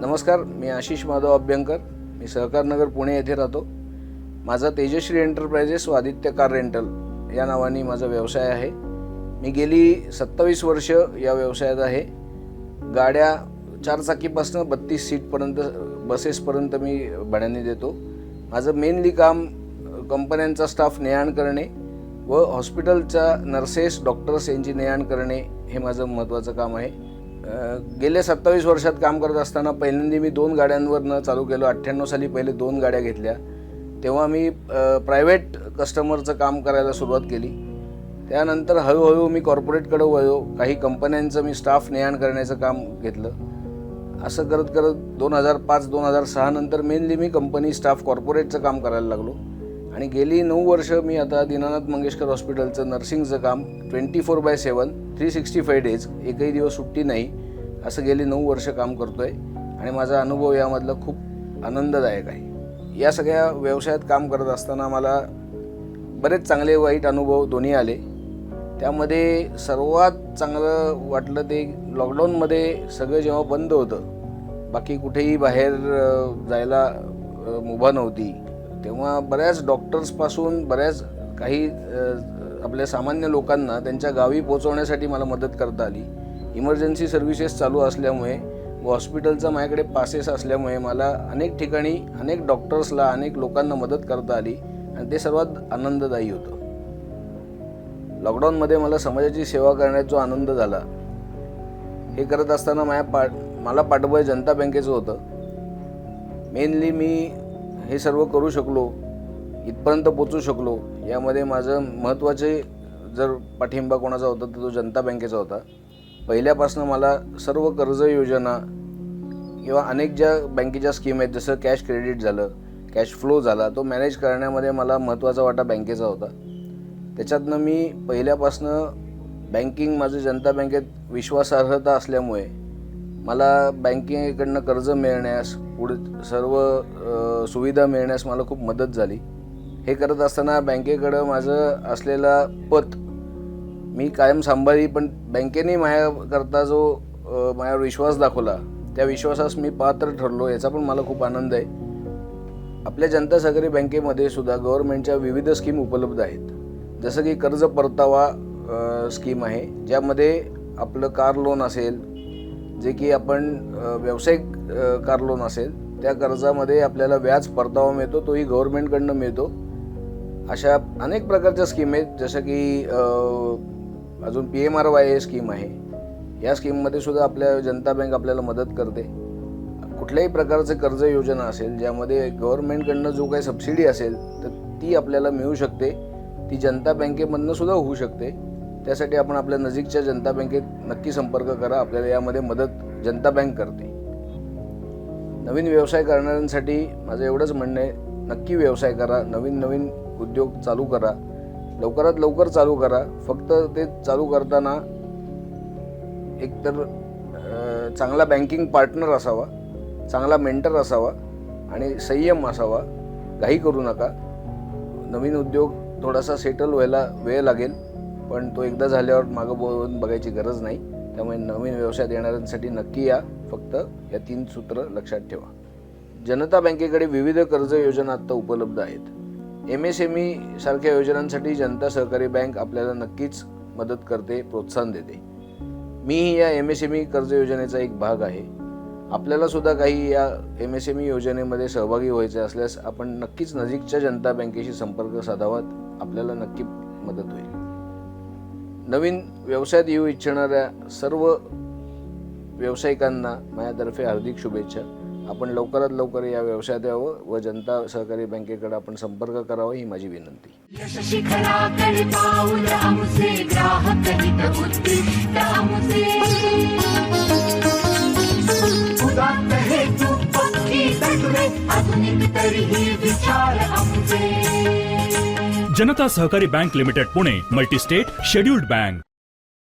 नमस्कार मी आशिष माधव अभ्यंकर. मी सहकारनगर पुणे येथे राहतो. माझा तेजश्री एंटरप्राइजेस व आदित्य कार रेंटल या नावाने माझा व्यवसाय आहे. मी गेली सत्तावीस वर्ष या व्यवसायात आहे. गाड्या चारचाकीपासून बत्तीस सीटपर्यंत बसेसपर्यंत मी भाड्याने देतो. माझं मेनली काम कंपन्यांचा स्टाफ ने आण करणे व हॉस्पिटलच्या नर्सेस डॉक्टर्स यांची ने आण करणे हे माझं महत्त्वाचं काम आहे. गेल्या सत्तावीस वर्षात काम करत असताना पहिल्यांदा मी दोन गाड्यांवरनं चालू केलं. अठ्ठ्याण्णव साली पहिले दोन गाड्या घेतल्या. तेव्हा मी प्रायव्हेट कस्टमरचं काम करायला सुरुवात केली. त्यानंतर हळूहळू मी कॉर्पोरेटकडे वळलो. काही कंपन्यांचं मी स्टाफ ने आण करण्याचं काम घेतलं. असं करत करत दोन हजार पाच दोन हजार सहा नंतर मेनली मी कंपनी स्टाफ कॉर्पोरेटचं काम करायला लागलो. आणि गेली नऊ वर्ष मी आता दीनानाथ मंगेशकर हॉस्पिटलचं नर्सिंगचं काम twenty four by seven three sixty five days एकही दिवस सुट्टी नाही असं गेली नऊ वर्ष काम करतो आहे आणि माझा अनुभव यामधला खूप आनंददायक आहे. या सगळ्या व्यवसायात काम करत असताना मला बरेच चांगले वाईट अनुभव दोन्ही आले. त्यामध्ये सर्वात चांगलं वाटलं ते लॉकडाऊनमध्ये सगळं जेव्हा बंद होतं बाकी कुठेही बाहेर जायला मुभा नव्हती. तेव्हा बऱ्याच डॉक्टर्सपासून बऱ्याच काही आपल्या सामान्य लोकांना त्यांच्या गावी पोहोचवण्यासाठी मला मदत करता आली. इमर्जन्सी सर्व्हिसेस चालू असल्यामुळे व हॉस्पिटलचा माझ्याकडे पासेस असल्यामुळे मला अनेक ठिकाणी अनेक डॉक्टर्सला अनेक लोकांना मदत करता आली आणि ते सर्वात आनंददायी होतं. लॉकडाऊनमध्ये मला समाजाची सेवा करण्याचा जो आनंद झाला. हे करत असताना माझ्या पा मला पाठबळ जनता बँकेचं होतं. मेनली मी हे सर्व करू शकलो इथपर्यंत पोचू शकलो यामध्ये माझं महत्त्वाचे जर पाठिंबा कोणाचा होता तर तो जनता बँकेचा होता. पहिल्यापासून मला सर्व कर्ज योजना किंवा अनेक ज्या बँकेच्या स्कीम आहेत जसं कॅश क्रेडिट झालं कॅश फ्लो झाला तो मॅनेज करण्यामध्ये मला महत्त्वाचा वाटा बँकेचा होता. त्याच्यातनं मी पहिल्यापासनं बँकिंग माझं जनता बँकेत विश्वासार्हता असल्यामुळे मला बँकिंगकडनं कर्ज मिळण्यास पुढे सर्व सुविधा मिळण्यास मला खूप मदत झाली. हे करत असताना बँकेकडं माझं असलेला पत मी कायम सांभाळी पण बँकेने माझ्याकरता जो माझ्यावर विश्वास दाखवला त्या विश्वासास मी पात्र ठरलो याचा पण मला खूप आनंद आहे. आपल्या जनता सहकारी बँकेमध्ये सुद्धा गव्हर्नमेंटच्या विविध स्कीम उपलब्ध आहेत. जसं की कर्ज परतावा स्कीम आहे ज्यामध्ये आपलं कार लोन असेल जे की आपण व्यावसायिक कार लोन असेल त्या कर्जामध्ये आपल्याला व्याज परतावा मिळतो तोही गव्हर्नमेंटकडनं मिळतो. अशा अनेक प्रकारच्या स्कीम आहेत जसं की अजून P M R Y scheme आहे. या स्कीममध्ये सुद्धा आपल्या जनता बँक आपल्याला मदत करते. कुठल्याही प्रकारचे कर्ज योजना असेल ज्यामध्ये गव्हर्नमेंटकडनं जो काही सबसिडी असेल तर ती आपल्याला मिळू शकते. ती जनता बँकेमधनं सुद्धा होऊ शकते. त्यासाठी आपण आपल्या नजीकच्या जनता बँकेत नक्की संपर्क करा. आपल्याला यामध्ये मदत जनता बँक करते. नवीन व्यवसाय करणाऱ्यांसाठी माझं एवढंच म्हणणं आहे नक्की व्यवसाय करा. नवीन नवीन उद्योग चालू करा. लवकरात लवकर चालू करा. फक्त ते चालू करताना एकतर चांगला बँकिंग पार्टनर असावा चांगला मेंटर असावा आणि संयम असावा. घाई करू नका. नवीन उद्योग थोडासा सेटल व्हायला वेळ लागेल. पण तो एकदा झाल्यावर मागं बोलून बघायची गरज नाही. त्यामुळे नवीन व्यवसायात येणाऱ्यांसाठी नक्की या. फक्त या तीन सूत्र लक्षात ठेवा. जनता बँकेकडे विविध कर्ज योजना आत्ता उपलब्ध आहेत. एम एस एम ई सारख्या योजनांसाठी जनता सहकारी बँक आपल्याला नक्कीच मदत करते प्रोत्साहन देते. मीही या एम एस एम ई कर्ज योजनेचा एक भाग आहे. आपल्याला सुद्धा काही या एम एस एम ई योजनेमध्ये सहभागी व्हायचे असल्यास आपण नक्कीच नजीकच्या जनता बँकेशी संपर्क साधावात. आपल्याला नक्की मदत होईल. नवीन व्यवसायात येऊ इच्छिणाऱ्या सर्व व्यावसायिकांना माझ्यातर्फे हार्दिक शुभेच्छा. आपण लवकरात लवकर या व्यवसायात यावं व जनता सहकारी बँकेकडे आपण संपर्क करावा ही माझी विनंती. Janata Sahakari bank limited Pune multistate scheduled bank.